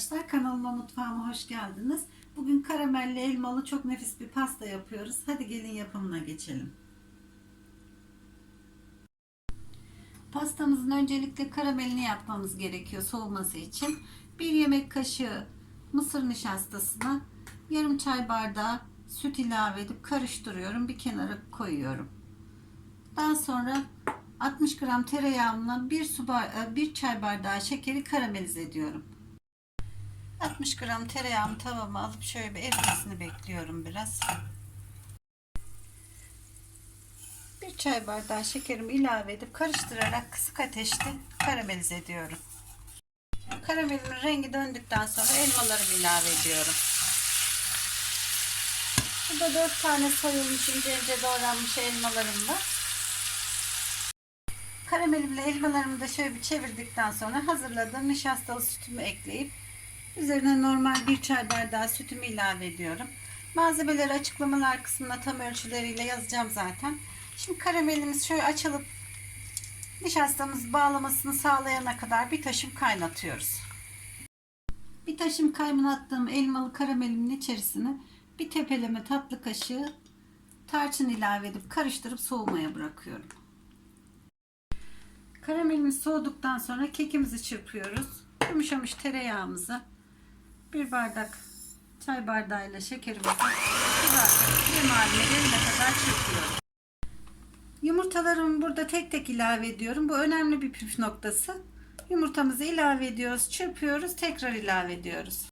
arkadaşlar. Kanalıma mutfağıma hoş geldiniz. Bugün karamelli elmalı çok nefis bir pasta yapıyoruz. Hadi gelin yapımına geçelim. Pastamızın öncelikle karamelini yapmamız gerekiyor soğuması için. Bir yemek kaşığı mısır nişastasına yarım çay bardağı süt ilave edip karıştırıyorum. Bir kenara koyuyorum. Daha sonra 60 gram tereyağımla bir, su bar- e, bir çay bardağı şekeri karamelize ediyorum. 60 gram tereyağımı tavama alıp şöyle bir erimesini bekliyorum biraz. Bir çay bardağı şekerimi ilave edip karıştırarak kısık ateşte karamelize ediyorum. Karamelimin rengi döndükten sonra elmalarımı ilave ediyorum. Burada 4 tane soyulmuş ince ince doğranmış elmalarım var. Karamelimle elmalarımı da şöyle bir çevirdikten sonra hazırladığım nişastalı sütümü ekleyip üzerine normal bir çay bardağı sütümü ilave ediyorum. Malzemeleri açıklamalar kısmına tam ölçüleriyle yazacağım zaten. Şimdi karamelimiz şöyle açılıp nişastamız bağlamasını sağlayana kadar bir taşım kaynatıyoruz. Bir taşım kaynattığım elmalı karamelimin içerisine bir tepeleme tatlı kaşığı tarçın ilave edip karıştırıp soğumaya bırakıyorum. Karamelimiz soğuduktan sonra kekimizi çırpıyoruz. Yumuşamış tereyağımızı bir bardak çay bardağıyla şekerimizi güzel krem haline kadar çırpıyorum. Yumurtalarımı burada tek tek ilave ediyorum. Bu önemli bir püf noktası. Yumurtamızı ilave ediyoruz, çırpıyoruz, tekrar ilave ediyoruz.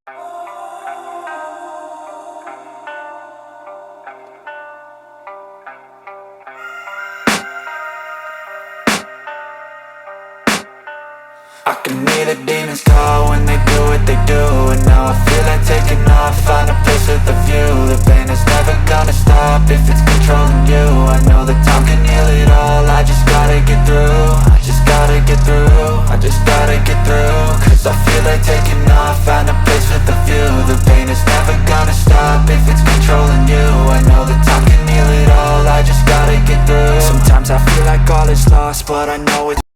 I can hear the demons call when they do what they do. And now I feel like taking off, find a place with a view. The pain is never gonna stop if it's controlling you. I know that time can heal it all, I just gotta get through. I just gotta get through, I just gotta get through. Cause I feel like taking off, find a place with a view. The pain is never gonna stop if it's controlling you. I know that time can heal it all, I just gotta get through. Sometimes I feel like all is lost, but I know it's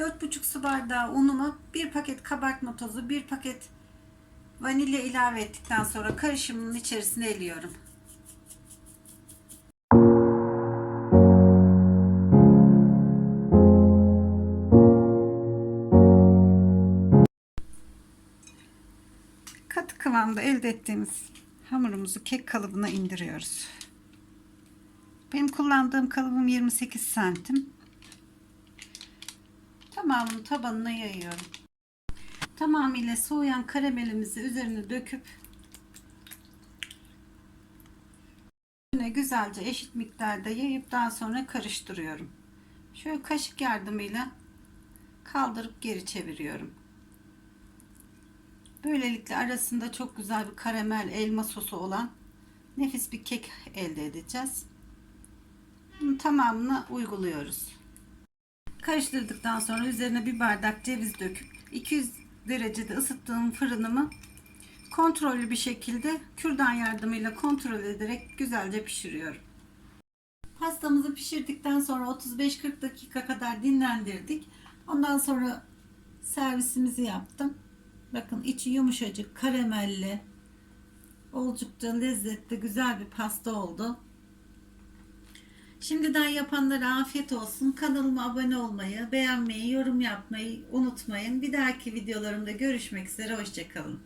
4,5 su bardağı unuma bir paket kabartma tozu, bir paket vanilya ilave ettikten sonra karışımın içerisine eliyorum. Katı kıvamda elde ettiğimiz hamurumuzu kek kalıbına indiriyoruz. Benim kullandığım kalıbım 28 santim. Tamamını tabanına yayıyorum. Tamamıyla soğuyan karamelimizi üzerine döküp üstüne güzelce eşit miktarda yayıp daha sonra karıştırıyorum. Şöyle kaşık yardımıyla kaldırıp geri çeviriyorum. Böylelikle arasında çok güzel bir karamel elma sosu olan nefis bir kek elde edeceğiz. Bunun tamamını uyguluyoruz. Karıştırdıktan sonra üzerine bir bardak ceviz döküp 200 derecede ısıttığım fırınımı kontrollü bir şekilde kürdan yardımıyla kontrol ederek güzelce pişiriyorum. Pastamızı pişirdikten sonra 35-40 dakika kadar dinlendirdik. Ondan sonra servisimizi yaptım. Bakın içi yumuşacık, karamelli, oldukça lezzetli, güzel bir pasta oldu. Şimdiden yapanlara afiyet olsun. Kanalıma abone olmayı, beğenmeyi, yorum yapmayı unutmayın. Bir dahaki videolarımda görüşmek üzere. Hoşçakalın.